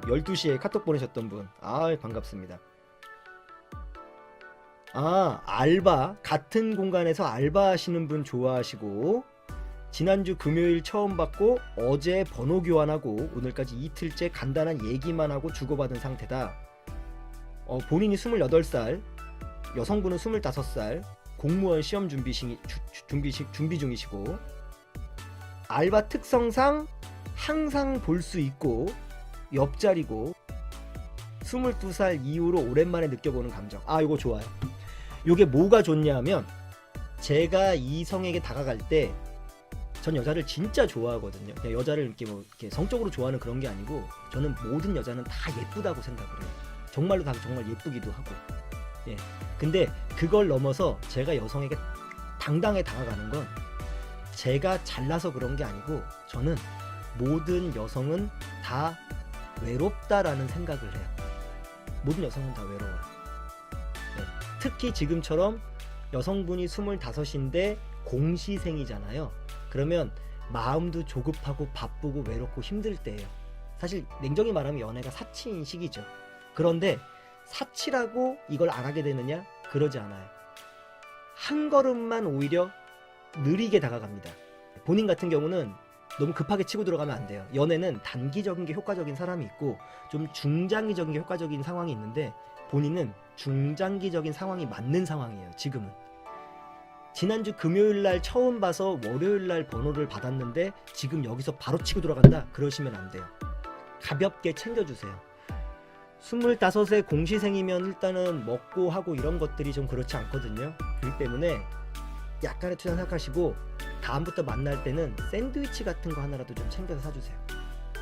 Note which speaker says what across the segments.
Speaker 1: 12시에 카톡 보내셨던 분. 아, 반갑습니다. 아, 알바. 같은 공간에서 알바 하시는 분 좋아하시고, 지난주 금요일 처음 받고, 어제 번호 교환하고, 오늘까지 이틀째 간단한 얘기만 하고 주고받은 상태다. 어, 본인이 28살, 여성분은 25살, 공무원 시험 준비, 시, 준비, 시- 준비 중이시고, 알바 특성상 항상 볼 수 있고, 옆자리고, 22살 이후로 오랜만에 느껴보는 감정. 아, 이거 좋아요. 요게 뭐가 좋냐면 제가 이성에게 다가갈 때 전 여자를 진짜 좋아하거든요. 그냥 여자를 이렇게 뭐 이렇게 성적으로 좋아하는 그런 게 아니고 저는 모든 여자는 다 예쁘다고 생각을 해요. 정말로 다 정말 예쁘기도 하고. 예. 근데 그걸 넘어서 제가 여성에게 당당히 다가가는 건 제가 잘나서 그런 게 아니고 저는 모든 여성은 다 외롭다라는 생각을 해요. 모든 여성은 다 외로워요. 네. 특히 지금처럼 여성분이 25인데 공시생이잖아요. 그러면 마음도 조급하고 바쁘고 외롭고 힘들 때예요. 사실 냉정히 말하면 연애가 사치인 시기죠. 그런데 사치라고 이걸 안 하게 되느냐? 그러지 않아요. 한 걸음만 오히려 느리게 다가갑니다. 본인 같은 경우는 너무 급하게 치고 들어가면 안 돼요. 연애는 단기적인 게 효과적인 사람이 있고 좀 중장기적인 게 효과적인 상황이 있는데 본인은 중장기적인 상황이 맞는 상황이에요. 지금은. 지난주 금요일 날 처음 봐서 월요일 날 번호를 받았는데 지금 여기서 바로 치고 들어간다? 그러시면 안 돼요. 가볍게 챙겨 주세요. 25세 공시생이면 일단은 먹고 하고 이런 것들이 좀 그렇지 않거든요. 그렇기 때문에 약간의 투자 생각하시고 다음부터 만날 때는 샌드위치 같은 거 하나라도 좀 챙겨서 사주세요.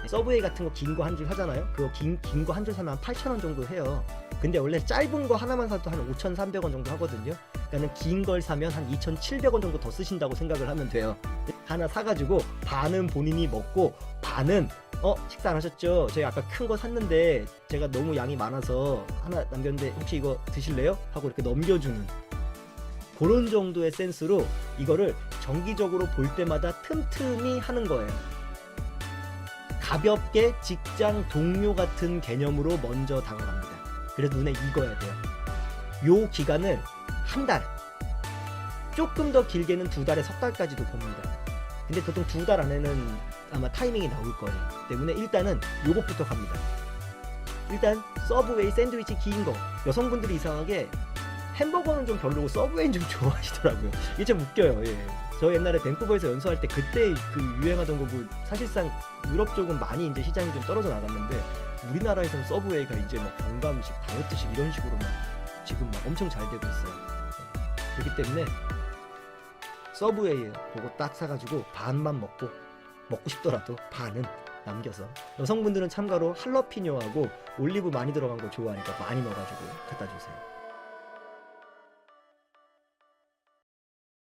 Speaker 1: 서브웨이 같은 거 긴 거 한줄 사잖아요. 그거 긴거 한 줄 사면 한 8,000원 정도 해요. 근데 원래 짧은 거 하나만 사도 한 5,300원 정도 하거든요. 그러니까는 긴 걸 사면 한 2,700원 정도 더 쓰신다고 생각을 하면 돼요. 하나 사가지고 반은 본인이 먹고 반은 어 식사 안 하셨죠? 저희 아까 큰 거 샀는데 제가 너무 양이 많아서 하나 남겼는데 혹시 이거 드실래요? 하고 이렇게 넘겨주는 그런 정도의 센스로 이거를 정기적으로 볼 때마다 틈틈이 하는 거예요. 가볍게 직장 동료 같은 개념으로 먼저 다가갑니다. 그래서 눈에 익어야 돼요. 요 기간을 한 달, 조금 더 길게는 두 달에 석 달까지도 봅니다. 근데 보통 두 달 안에는 아마 타이밍이 나올 거예요. 때문에 일단은 요것부터 갑니다. 일단 서브웨이 샌드위치 긴 거. 여성분들이 이상하게 햄버거는 좀 별로고 서브웨이는 좀 좋아하시더라고요. 이게 좀 웃겨요. 예. 저 옛날에 밴쿠버에서 연수할 때 그때 그 유행하던 거고 사실상 유럽 쪽은 많이 이제 시장이 좀 떨어져 나갔는데 우리나라에서는 서브웨이가 이제 막 건강식, 다이어트식 이런 식으로 막 지금 막 엄청 잘 되고 있어요. 예. 그렇기 때문에 서브웨이 그거 딱 사가지고 반만 먹고 먹고 싶더라도 반은 남겨서 여성분들은 참가로 할러피뇨하고 올리브 많이 들어간 거 좋아하니까 많이 넣어가지고 갖다 주세요.